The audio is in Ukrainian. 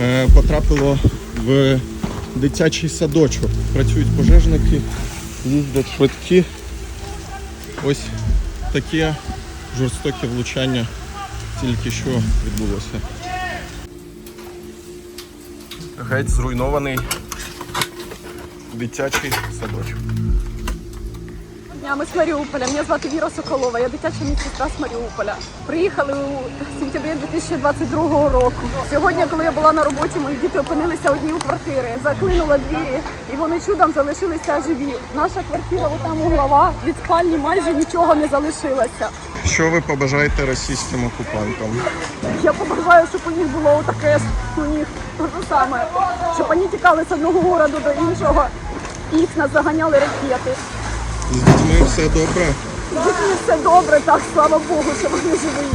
е, потрапило в дитячий садочок. Працюють пожежники, їздять швидкі. Ось таке жорстоке влучання тільки що відбулося. Геть зруйнований дитячий садочок. Дня, Ми з Маріуполя. Мене звати Віра Соколова. Я дитяча медсестра з Маріуполя. Приїхали у сентябрі 2022 року. Сьогодні, коли я була на роботі, мої діти опинилися одні у квартири. Заклинула двері, і вони чудом залишилися живі. Наша квартира отам углова. Від спальні майже нічого не залишилося. Що ви побажаєте російським окупантам? Я побажаю, щоб у них було таке у них те саме, щоб вони тікали з одного городу до іншого. Їх нас заганяли ракети. З дітьми все добре. З дітьми все добре, так слава Богу, що вони живі.